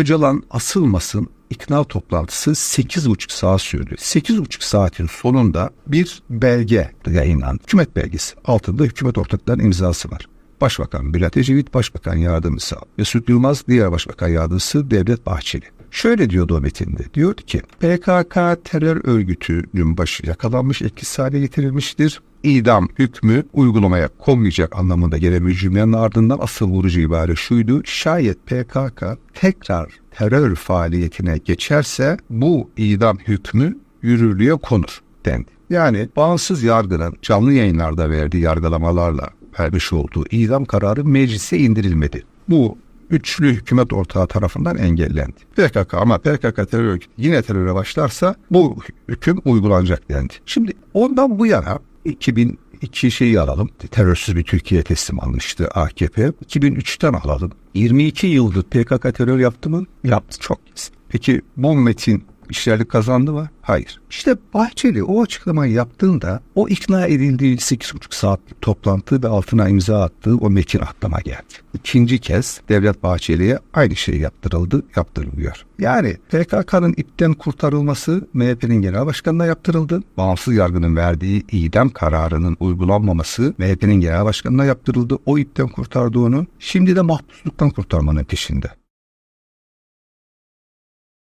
Öcalan asılmasın ikna toplantısı 8,5 saat sürdü. 8,5 saatin sonunda bir belge yayınlandı. Hükümet belgesi. Altında hükümet ortaklarının imzası var. Başbakan Bülent Ecevit, Başbakan Yardımcısı Mesut Yılmaz, diğer Başbakan Yardımcısı Devlet Bahçeli. Şöyle diyordu o metinde. Diyordu ki PKK terör örgütünün başı yakalanmış, etkisiz hale getirilmiştir. İdam hükmü uygulamaya konmayacak anlamında gelen bir cümlenin ardından asıl vurucu ibare şuydu. Şayet PKK tekrar terör faaliyetine geçerse bu idam hükmü yürürlüğe konur dendi. Yani bağımsız yargının canlı yayınlarda verdiği yargılamalarla vermiş olduğu idam kararı meclise indirilmedi. Bu üçlü hükümet ortağı tarafından engellendi. PKK ama PKK terör örgütü yine teröre başlarsa bu hüküm uygulanacak dendi. Şimdi ondan bu yana 2002 şeyi alalım. Terörsüz bir Türkiye teslim almıştı AKP. 2003'ten alalım. 22 yıldır PKK terör yaptı mı? Yaptı çok. Peki bu metin işlerlik kazandı mı? Hayır. İşte Bahçeli o açıklamayı yaptığında o ikna edildiği 8,5 saatlik toplantı ve altına imza attığı o metin aklıma geldi. İkinci kez Devlet Bahçeli'ye aynı şey yaptırıldı, yaptırılıyor. Yani PKK'nın ipten kurtarılması MHP'nin genel başkanına yaptırıldı. Bağımsız yargının verdiği idam kararının uygulanmaması MHP'nin genel başkanına yaptırıldı. O ipten kurtardığını şimdi de mahpusluktan kurtarmanın peşinde.